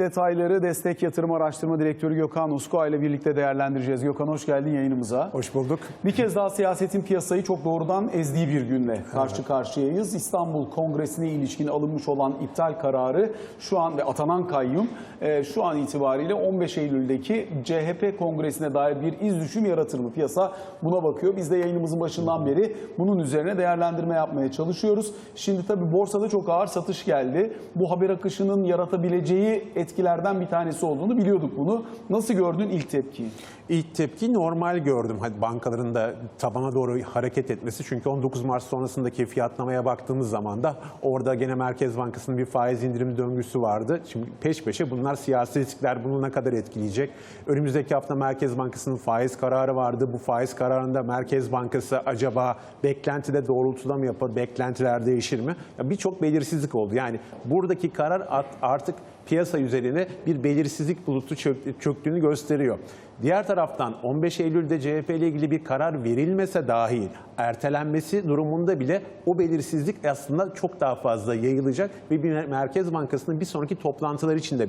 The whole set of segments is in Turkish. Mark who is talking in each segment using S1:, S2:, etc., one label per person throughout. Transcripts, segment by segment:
S1: Detayları Destek Yatırım Araştırma Direktörü Gökhan Uskua ile birlikte değerlendireceğiz. Gökhan hoş geldin yayınımıza.
S2: Hoş bulduk.
S1: Bir kez daha siyasetin piyasayı çok doğrudan ezdiği bir günle karşı karşıyayız. İstanbul Kongresi'ne ilişkin alınmış olan iptal kararı şu an ve atanan kayyum e, şu an itibariyle 15 Eylül'deki CHP Kongresi'ne dair bir iz düşüm yaratır mı? Piyasa buna bakıyor. Biz de yayınımızın başından beri bunun üzerine değerlendirme yapmaya çalışıyoruz. Şimdi tabii borsada çok ağır satış geldi. Bu haber akışının yaratabileceği etkilerden bir tanesi olduğunu biliyorduk bunu. Nasıl gördün ilk tepkiyi?
S2: İlk tepki normal gördüm. Hadi bankaların da tabana doğru hareket etmesi. Çünkü 19 Mart sonrasındaki fiyatlamaya baktığımız zaman da orada gene Merkez Bankası'nın bir faiz indirim döngüsü vardı. Şimdi peş peşe bunlar siyasi riskler bunu ne kadar etkileyecek? Önümüzdeki hafta Merkez Bankası'nın faiz kararı vardı. Bu faiz kararında Merkez Bankası acaba beklentide doğrultuda mı yapar? Beklentiler değişir mi? Birçok belirsizlik oldu. Yani buradaki karar artık piyasa üzerine bir belirsizlik bulutu çök- çöktüğünü gösteriyor. Diğer taraftan 15 Eylül'de CHP ile ilgili bir karar verilmese dahi ertelenmesi durumunda bile o belirsizlik aslında çok daha fazla yayılacak ve bir Merkez Bankası'nın bir sonraki toplantılar için de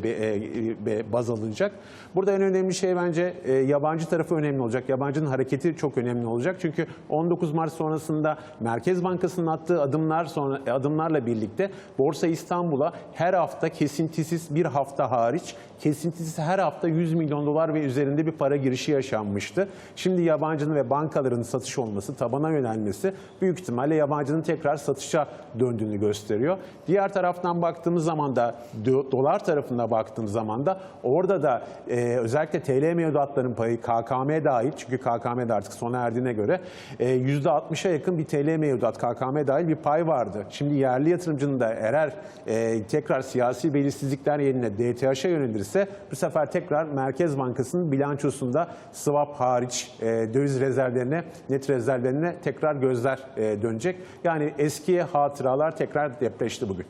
S2: e, baz alınacak. Burada en önemli şey bence e, yabancı tarafı önemli olacak. Yabancının hareketi çok önemli olacak. Çünkü 19 Mart sonrasında Merkez Bankası'nın attığı adımlar sonra e, adımlarla birlikte Borsa İstanbul'a her hafta kesintisiz bir hafta hariç kesintisiz her hafta 100 milyon dolar ve üzerinde bir para girişi yaşanmıştı. Şimdi yabancının ve bankaların satış olması, tabana yönelmesi büyük ihtimalle yabancının tekrar satışa döndüğünü gösteriyor. Diğer taraftan baktığımız zaman da do- dolar tarafına baktığımız zaman da orada da e, özellikle TL mevduatların payı KKM dahil çünkü KKM de artık sona erdiğine göre e, %60'a yakın bir TL mevduat KKM dahil bir pay vardı. Şimdi yerli yatırımcının da eğer e, tekrar siyasi belirsizlikler yerine DTH'a yönelirse bu sefer tekrar Merkez Bankası'nın bilançosunda swap hariç e, döviz rezervlerine, net rezervlerine tekrar gözler e, dönecek. Yani eski hatıralar tekrar depreşti bugün.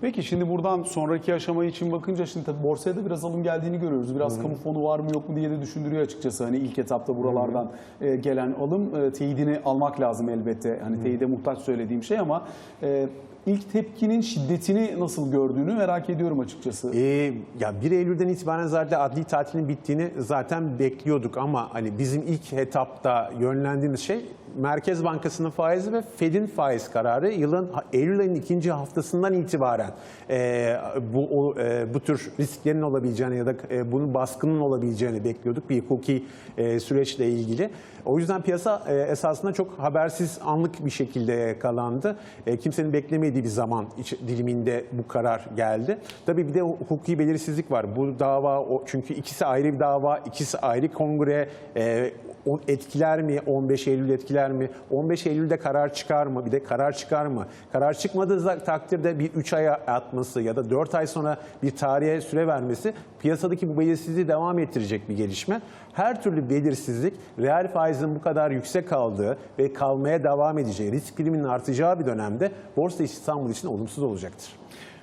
S1: Peki şimdi buradan sonraki aşama için bakınca şimdi tabii borsaya da biraz alım geldiğini görüyoruz. Biraz kamu fonu var mı yok mu diye de düşündürüyor açıkçası. Hani ilk etapta buralardan e, gelen alım e, teyidini almak lazım elbette. Hani teyide muhtaç söylediğim şey ama e, ilk tepkinin şiddetini nasıl gördüğünü merak ediyorum açıkçası.
S2: Ee, ya 1 Eylül'den itibaren zaten adli tatilin bittiğini zaten bekliyorduk ama hani bizim ilk etapta yönlendiğimiz şey Merkez Bankası'nın faizi ve Fed'in faiz kararı yılın Eylül ayının ikinci haftasından itibaren e, bu o, e, bu tür risklerin olabileceğini ya da e, bunun baskının olabileceğini bekliyorduk bir hukuki e, süreçle ilgili. O yüzden piyasa e, esasında çok habersiz anlık bir şekilde yakalandı. E, kimsenin beklemediği bir zaman diliminde bu karar geldi. Tabii bir de hukuki belirsizlik var. Bu dava çünkü ikisi ayrı bir dava, ikisi ayrı kongre. E, o etkiler mi? 15 Eylül etkiler mi? 15 Eylül'de karar çıkar mı? Bir de karar çıkar mı? Karar çıkmadığı takdirde bir 3 aya atması ya da 4 ay sonra bir tarihe süre vermesi piyasadaki bu belirsizliği devam ettirecek bir gelişme. Her türlü belirsizlik reel faizin bu kadar yüksek kaldığı ve kalmaya devam edeceği, risk priminin artacağı bir dönemde Borsa İstanbul için olumsuz olacaktır.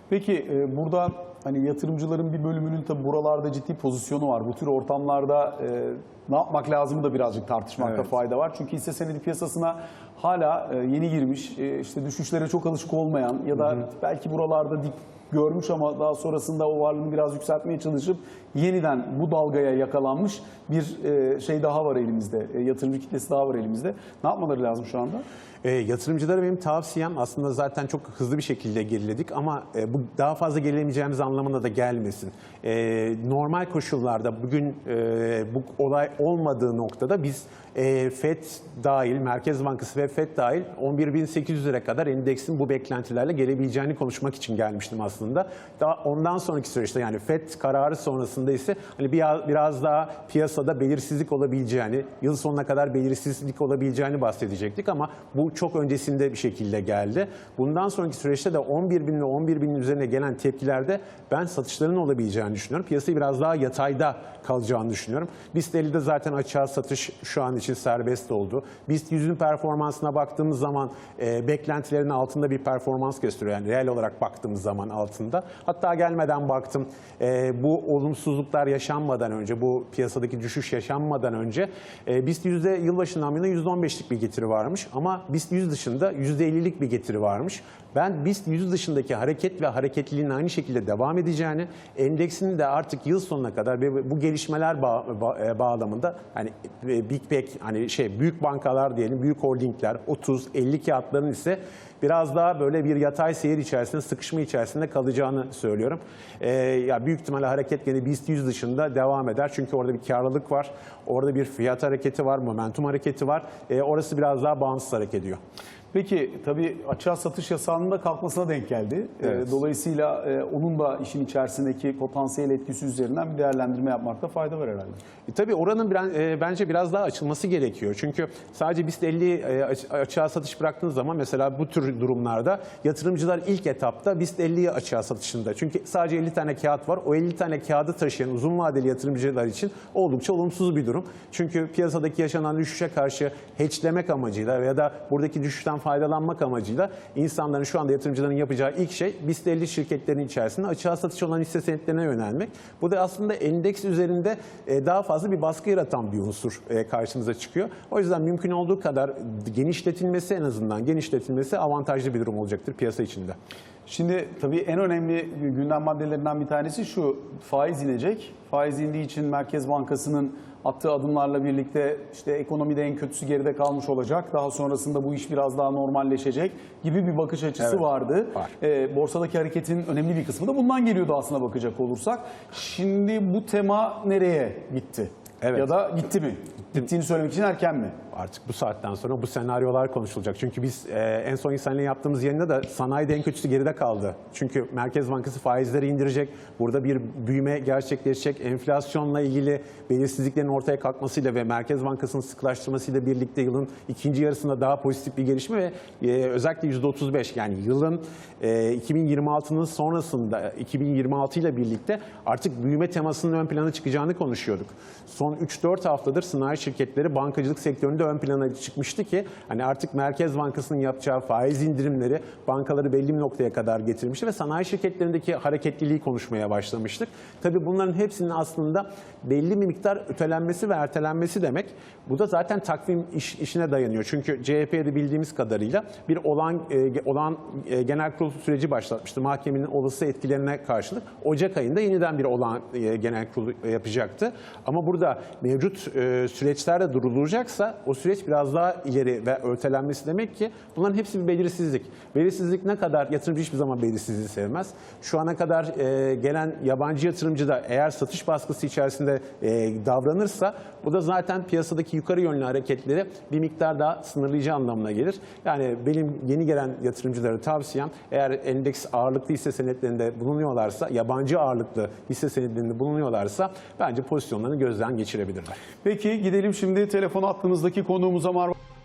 S1: Peki e, burada hani yatırımcıların bir bölümünün tabii buralarda ciddi pozisyonu var. Bu tür ortamlarda e, ne yapmak lazım da birazcık tartışmakta
S2: Evet.
S1: fayda var. Çünkü hisse senedi piyasasına hala e, yeni girmiş, e, işte düşüşlere çok alışık olmayan ya da belki buralarda dip görmüş ama daha sonrasında o varlığını biraz yükseltmeye çalışıp yeniden bu dalgaya yakalanmış bir e, şey daha var elimizde. E, yatırımcı kitlesi daha var elimizde. Ne yapmaları lazım şu anda?
S2: E, yatırımcılara benim tavsiyem aslında zaten çok hızlı bir şekilde geriledik ama e, bu daha fazla gerilemeyeceğimiz anlamına da gelmesin. E, normal koşullarda bugün e, bu olay olmadığı noktada biz e, FED dahil, Merkez Bankası ve FED dahil 11.800'lere kadar endeksin bu beklentilerle gelebileceğini konuşmak için gelmiştim aslında. Daha ondan sonraki süreçte yani FED kararı sonrasında ise hani biraz, biraz daha piyasada belirsizlik olabileceğini, yıl sonuna kadar belirsizlik olabileceğini bahsedecektik ama bu çok öncesinde bir şekilde geldi. Bundan sonraki süreçte de 11 bin ile 11 binin üzerine gelen tepkilerde ben satışların olabileceğini düşünüyorum. Piyasayı biraz daha yatayda kalacağını düşünüyorum. BIST 50'de zaten açığa satış şu an için serbest oldu. BIST 100'ün performansına baktığımız zaman e, beklentilerin altında bir performans gösteriyor. Yani reel olarak baktığımız zaman altında. Hatta gelmeden baktım e, bu olumsuzluklar yaşanmadan önce, bu piyasadaki düşüş yaşanmadan önce e, BIST 100'de yılbaşından yana %15'lik bir getiri varmış. Ama BIST 100 dışında %50'lik bir getiri varmış. Ben BIST 100 dışındaki hareket ve hareketliliğin aynı şekilde devam edeceğini, endeksin de artık yıl sonuna kadar bu gelişmeler e, bağlamında hani e, Big Tech hani şey büyük bankalar diyelim, büyük holdingler 30 50 kağıtların ise biraz daha böyle bir yatay seyir içerisinde, sıkışma içerisinde kalacağını söylüyorum. Ee, ya büyük ihtimalle hareket gene BIST 100 dışında devam eder. Çünkü orada bir karlılık var. Orada bir fiyat hareketi var, momentum hareketi var. Ee, orası biraz daha bağımsız hareket ediyor.
S1: Peki tabii açığa satış yasağının da kalkmasına denk geldi. Ee,
S2: Evet.
S1: Dolayısıyla e, onun da işin içerisindeki potansiyel etkisi üzerinden bir değerlendirme yapmakta fayda var herhalde.
S2: E, tabii oranın e, bence biraz daha açılması gerekiyor. Çünkü sadece BIST 50 e, aç- açığa satış bıraktığınız zaman mesela bu tür durumlarda yatırımcılar ilk etapta BIST 50'yi açığa satışında. Çünkü sadece 50 tane kağıt var. O 50 tane kağıdı taşıyan uzun vadeli yatırımcılar için oldukça olumsuz bir durum. Çünkü piyasadaki yaşanan düşüşe karşı hedgelemek amacıyla veya da buradaki düşüşten faydalanmak amacıyla insanların şu anda yatırımcıların yapacağı ilk şey BIST 50 şirketlerinin içerisinde açığa satış olan hisse senetlerine yönelmek. Bu da aslında endeks üzerinde e, daha fazla bir baskı yaratan bir unsur e, karşımıza çıkıyor. O yüzden mümkün olduğu kadar genişletilmesi en azından genişletilmesi avantajlı bir durum olacaktır piyasa içinde.
S1: Şimdi tabii en önemli gündem maddelerinden bir tanesi şu faiz inecek. Faiz indiği için Merkez Bankası'nın attığı adımlarla birlikte işte ekonomide en kötüsü geride kalmış olacak. Daha sonrasında bu iş biraz daha normalleşecek gibi bir bakış açısı
S2: Evet,
S1: vardı.
S2: var.
S1: Ee, borsadaki hareketin önemli bir kısmı da bundan geliyordu aslına bakacak olursak. Şimdi bu tema nereye gitti?
S2: Evet.
S1: Ya da gitti mi? Gittiğini söylemek için erken mi?
S2: Artık bu saatten sonra bu senaryolar konuşulacak. Çünkü biz e, en son seninle yaptığımız yayında da sanayide en kötüsü geride kaldı. Çünkü Merkez Bankası faizleri indirecek. Burada bir büyüme gerçekleşecek. Enflasyonla ilgili belirsizliklerin ortaya kalkmasıyla ve Merkez Bankası'nın sıkılaştırmasıyla birlikte yılın ikinci yarısında daha pozitif bir gelişme ve e, özellikle %35 yani yılın e, 2026'nın sonrasında 2026 ile birlikte artık büyüme temasının ön plana çıkacağını konuşuyorduk. Son 3-4 haftadır sanayi şirketleri bankacılık sektöründe ön plana çıkmıştı ki hani artık Merkez Bankası'nın yapacağı faiz indirimleri bankaları belli bir noktaya kadar getirmişti ve sanayi şirketlerindeki hareketliliği konuşmaya başlamıştık. Tabii bunların hepsinin aslında belli bir miktar ötelenmesi ve ertelenmesi demek. Bu da zaten takvim iş- işine dayanıyor. Çünkü CHP'de bildiğimiz kadarıyla bir olan e, olan e, genel kurul süreci başlatmıştı. Mahkemenin olası etkilerine karşılık Ocak ayında yeniden bir olan e, genel kurul yapacaktı. Ama burada mevcut e, süreçlerde durulacaksa o süreç biraz daha ileri ve örtelenmesi demek ki bunların hepsi bir belirsizlik. Belirsizlik ne kadar yatırımcı hiçbir zaman belirsizliği sevmez. Şu ana kadar e, gelen yabancı yatırımcı da eğer satış baskısı içerisinde e, davranırsa bu da zaten piyasadaki yukarı yönlü hareketleri bir miktar daha sınırlayıcı anlamına gelir. Yani benim yeni gelen yatırımcılara tavsiyem eğer endeks ağırlıklı hisse senetlerinde bulunuyorlarsa, yabancı ağırlıklı hisse senetlerinde bulunuyorlarsa bence pozisyonlarını gözden geçirebilirler.
S1: Peki gidelim şimdi telefon hattımızdaki konuğumuza Marmara.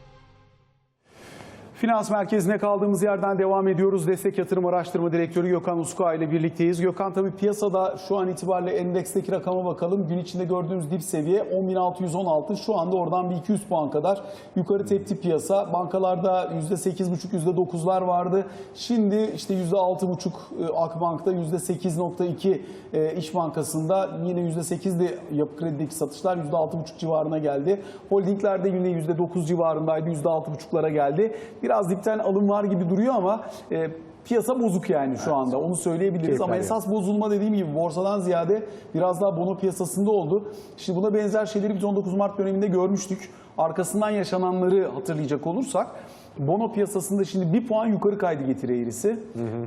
S1: Finans Merkezi'ne kaldığımız yerden devam ediyoruz. Destek Yatırım Araştırma Direktörü Gökhan Uska ile birlikteyiz. Gökhan tabii piyasada şu an itibariyle endeksteki rakama bakalım. Gün içinde gördüğümüz dip seviye 10.616. Şu anda oradan bir 200 puan kadar yukarı tepti piyasa. Bankalarda %8,5, %9'lar vardı. Şimdi işte %6,5 e, Akbank'ta %8,2 e, İş Bankası'nda yine %8'di yapı kredideki satışlar %6,5 civarına geldi. Holdinglerde yine %9 civarındaydı. %6,5'lara geldi. Biraz dipten alım var gibi duruyor ama e, piyasa bozuk yani şu anda. Onu söyleyebiliriz
S2: Keyifler
S1: ama
S2: yok.
S1: esas bozulma dediğim gibi borsadan ziyade biraz daha bono piyasasında oldu. Şimdi buna benzer şeyleri biz 19 Mart döneminde görmüştük. Arkasından yaşananları hatırlayacak olursak bono piyasasında şimdi bir puan yukarı kaydı getiri eğrisi.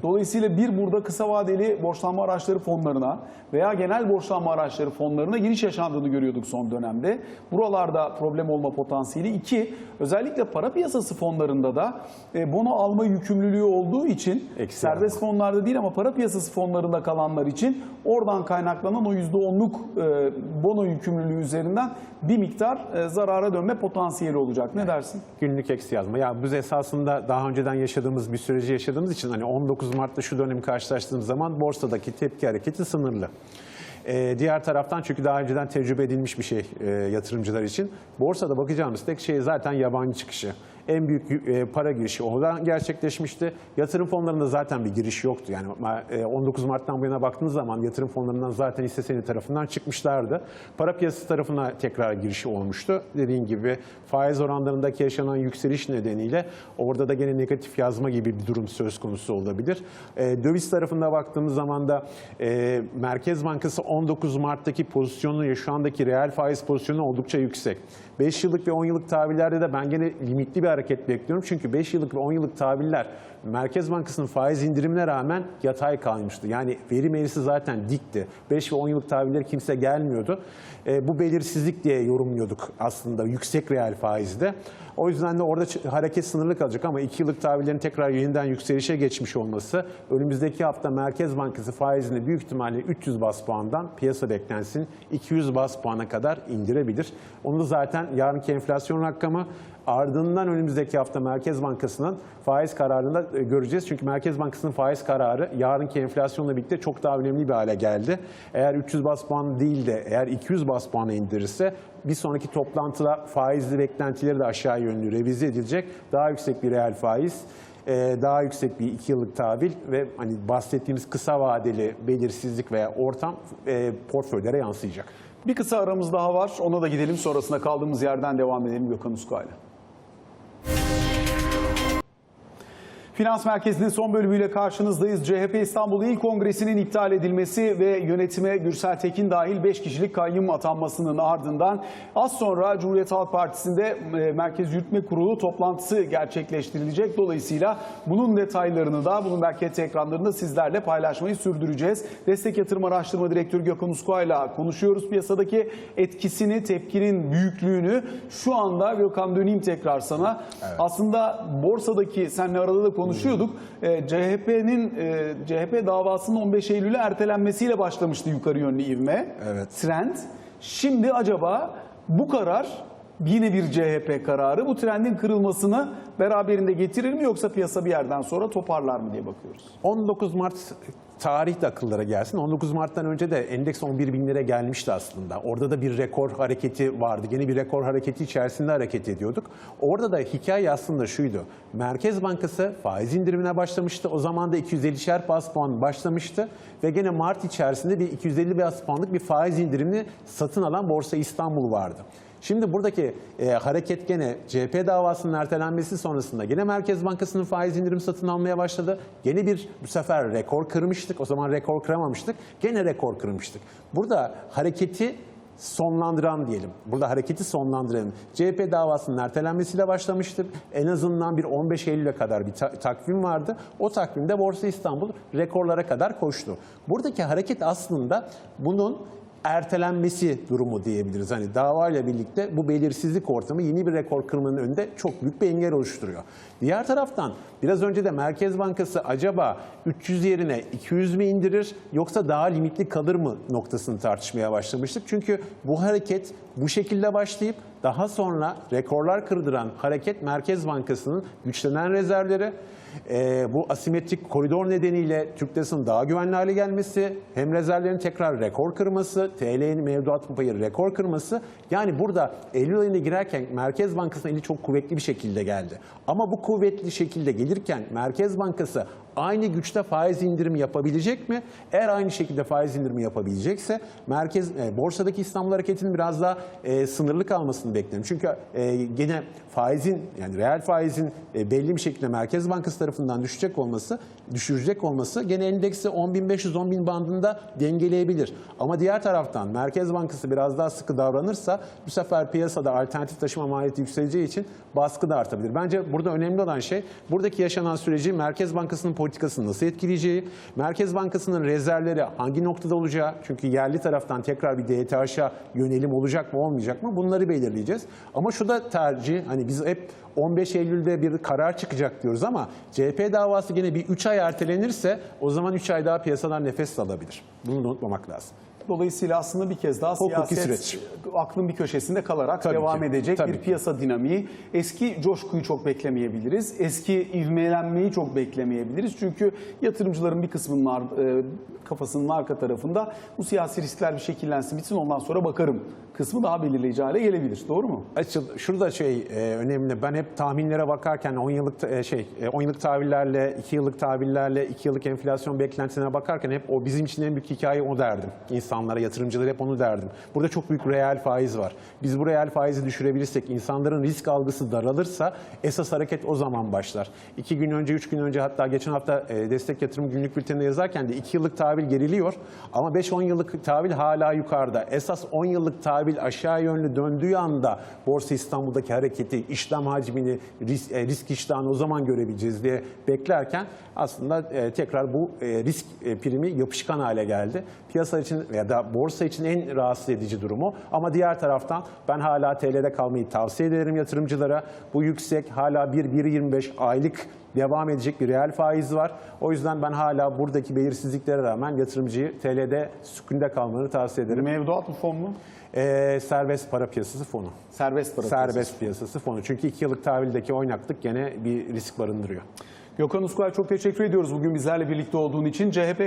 S1: Dolayısıyla bir burada kısa vadeli borçlanma araçları fonlarına veya genel borçlanma araçları fonlarına giriş yaşandığını görüyorduk son dönemde. Buralarda problem olma potansiyeli. iki özellikle para piyasası fonlarında da e, bono alma yükümlülüğü olduğu için
S2: Eksi
S1: serbest fonlarda değil ama para piyasası fonlarında kalanlar için oradan kaynaklanan o %10'luk e, bono yükümlülüğü üzerinden bir miktar e, zarara dönme potansiyeli olacak. Ne dersin?
S2: Günlük eksi yazma. Ya biz esasında daha önceden yaşadığımız bir süreci yaşadığımız için hani 19 Mart'ta şu dönemi karşılaştığımız zaman borsadaki tepki hareketi sınırlı. Ee, diğer taraftan çünkü daha önceden tecrübe edilmiş bir şey e, yatırımcılar için. Borsada bakacağımız tek şey zaten yabancı çıkışı. En büyük e, para girişi oradan gerçekleşmişti. Yatırım fonlarında zaten bir giriş yoktu. Yani e, 19 Mart'tan bu yana baktığınız zaman yatırım fonlarından zaten hisse senedi tarafından çıkmışlardı. Para piyasası tarafına tekrar girişi olmuştu. Dediğim gibi faiz oranlarındaki yaşanan yükseliş nedeniyle orada da gene negatif yazma gibi bir durum söz konusu olabilir. E, döviz tarafında baktığımız zaman da e, Merkez Bankası 19 Mart'taki pozisyonu şu andaki reel faiz pozisyonu oldukça yüksek. 5 yıllık ve 10 yıllık tahvillerde de ben gene limitli bir hareket bekliyorum. Çünkü 5 yıllık ve 10 yıllık tahviller Merkez Bankası'nın faiz indirimine rağmen yatay kalmıştı. Yani veri meclisi zaten dikti. 5 ve 10 yıllık tahviller kimse gelmiyordu. E, bu belirsizlik diye yorumluyorduk aslında yüksek reel faizde. O yüzden de orada hareket sınırlı kalacak ama 2 yıllık tahvillerin tekrar yeniden yükselişe geçmiş olması önümüzdeki hafta Merkez Bankası faizini büyük ihtimalle 300 bas puandan piyasa beklensin 200 bas puana kadar indirebilir. Onu da zaten yarınki enflasyon rakamı ardından önümüzdeki hafta Merkez Bankası'nın faiz kararında göreceğiz. Çünkü Merkez Bankası'nın faiz kararı yarınki enflasyonla birlikte çok daha önemli bir hale geldi. Eğer 300 bas puan değil de eğer 200 bas puana indirirse bir sonraki toplantıda faizli beklentileri de aşağı yönlü revize edilecek. Daha yüksek bir reel faiz e, daha yüksek bir iki yıllık tahvil ve hani bahsettiğimiz kısa vadeli belirsizlik veya ortam e, portföylere yansıyacak.
S1: Bir kısa aramız daha var. Ona da gidelim. Sonrasında kaldığımız yerden devam edelim Gökhan Uskay'la. Finans Merkezi'nin son bölümüyle karşınızdayız. CHP İstanbul İl Kongresi'nin iptal edilmesi ve yönetime Gürsel Tekin dahil 5 kişilik kayyum atanmasının ardından az sonra Cumhuriyet Halk Partisi'nde e, Merkez Yürütme Kurulu toplantısı gerçekleştirilecek. Dolayısıyla bunun detaylarını da bunun belki ekranlarında sizlerle paylaşmayı sürdüreceğiz. Destek Yatırım Araştırma Direktörü Gökhan Usko'yla konuşuyoruz. Piyasadaki etkisini, tepkinin büyüklüğünü şu anda Gökhan döneyim tekrar sana. Aslında borsadaki seninle arada da konuşuyorduk. E, CHP'nin e, CHP davasının 15 Eylül'e ertelenmesiyle başlamıştı yukarı yönlü ivme.
S2: Evet.
S1: Trend. Şimdi acaba bu karar yine bir CHP kararı bu trendin kırılmasını beraberinde getirir mi yoksa piyasa bir yerden sonra toparlar mı diye bakıyoruz.
S2: 19 Mart tarih de akıllara gelsin. 19 Mart'tan önce de endeks 11 binlere gelmişti aslında. Orada da bir rekor hareketi vardı. Yeni bir rekor hareketi içerisinde hareket ediyorduk. Orada da hikaye aslında şuydu. Merkez Bankası faiz indirimine başlamıştı. O zaman da 250'şer bas puan başlamıştı. Ve gene Mart içerisinde bir 250 bas puanlık bir faiz indirimini satın alan Borsa İstanbul vardı. Şimdi buradaki e, hareket gene CHP davasının ertelenmesi sonrasında gene Merkez Bankası'nın faiz indirim satın almaya başladı. Gene bir bu sefer rekor kırmıştık. O zaman rekor kıramamıştık. Gene rekor kırmıştık. Burada hareketi sonlandıran diyelim. Burada hareketi sonlandıran CHP davasının ertelenmesiyle başlamıştır. En azından bir 15 Eylül'e kadar bir ta- takvim vardı. O takvimde Borsa İstanbul rekorlara kadar koştu. Buradaki hareket aslında bunun ertelenmesi durumu diyebiliriz. Hani davayla birlikte bu belirsizlik ortamı yeni bir rekor kırmanın önünde çok büyük bir engel oluşturuyor. Diğer taraftan biraz önce de Merkez Bankası acaba 300 yerine 200 mi indirir yoksa daha limitli kalır mı noktasını tartışmaya başlamıştık. Çünkü bu hareket bu şekilde başlayıp daha sonra rekorlar kırdıran hareket Merkez Bankası'nın güçlenen rezervleri, e, bu asimetrik koridor nedeniyle Türk lirasının daha güvenli hale gelmesi, hem rezervlerin tekrar rekor kırması, TL'nin mevduat payı rekor kırması. Yani burada Eylül ayına girerken Merkez Bankası'nın eli çok kuvvetli bir şekilde geldi. Ama bu kuvvetli şekilde gelirken Merkez Bankası aynı güçte faiz indirimi yapabilecek mi? Eğer aynı şekilde faiz indirimi yapabilecekse merkez e, borsadaki İstanbul hareketinin biraz daha e, sınırlı kalmasını bekliyorum. Çünkü e, gene faizin yani reel faizin e, belli bir şekilde Merkez Bankası tarafından düşecek olması, düşürecek olması gene endeksi 10.500-10.000 bandında dengeleyebilir. Ama diğer taraftan Merkez Bankası biraz daha sıkı davranırsa bu sefer piyasada alternatif taşıma maliyeti yükseleceği için baskı da artabilir. Bence burada önemli olan şey buradaki yaşanan süreci Merkez Bankası'nın politikasını nasıl etkileyeceği, Merkez Bankası'nın rezervleri hangi noktada olacağı, çünkü yerli taraftan tekrar bir DTH'a yönelim olacak mı olmayacak mı bunları belirleyeceğiz. Ama şu da tercih, hani biz hep 15 Eylül'de bir karar çıkacak diyoruz ama CHP davası gene bir 3 ay ertelenirse o zaman 3 ay daha piyasalar nefes alabilir. Bunu unutmamak lazım.
S1: Dolayısıyla aslında bir kez daha
S2: Hukuki
S1: siyaset
S2: süreç.
S1: aklın bir köşesinde kalarak
S2: Tabii
S1: devam
S2: ki,
S1: edecek
S2: tabii
S1: bir
S2: ki.
S1: piyasa dinamiği. Eski coşkuyu çok beklemeyebiliriz. Eski ivmelenmeyi çok beklemeyebiliriz. Çünkü yatırımcıların bir kısmının ar- e, kafasının arka tarafında bu siyasi riskler bir şekillensin bitsin ondan sonra bakarım kısmı daha belirleyici hale gelebilir. Doğru mu?
S2: Açıl, şurada şey e, önemli. Ben hep tahminlere bakarken 10 yıllık e, şey e, 10 yıllık tahvillerle, 2 yıllık tahvillerle, 2 yıllık enflasyon beklentisine bakarken hep o bizim için en büyük hikaye o derdim. İnsanlara, yatırımcılara hep onu derdim. Burada çok büyük reel faiz var. Biz bu reel faizi düşürebilirsek, insanların risk algısı daralırsa esas hareket o zaman başlar. 2 gün önce, 3 gün önce hatta geçen hafta e, destek yatırım günlük bülteninde yazarken de 2 yıllık tahvil geriliyor ama 5-10 yıllık tahvil hala yukarıda. Esas 10 yıllık tahvil aşağı yönlü döndüğü anda Borsa İstanbul'daki hareketi, işlem hacmini, risk, e, risk iştahını o zaman görebileceğiz diye beklerken aslında e, tekrar bu e, risk primi yapışkan hale geldi. Piyasa için veya da borsa için en rahatsız edici durumu. Ama diğer taraftan ben hala TL'de kalmayı tavsiye ederim yatırımcılara. Bu yüksek hala 1-1.25 aylık devam edecek bir reel faiz var. O yüzden ben hala buradaki belirsizliklere rağmen yatırımcıyı TL'de sükunda kalmanı tavsiye ederim.
S1: Mevduat mı fon mu?
S2: Ee, serbest para piyasası fonu.
S1: Serbest para
S2: serbest
S1: piyasası.
S2: piyasası fonu. Çünkü iki yıllık tahvildeki oynaklık gene bir risk barındırıyor.
S1: Gökhan Uskay çok teşekkür ediyoruz bugün bizlerle birlikte olduğun için. CHP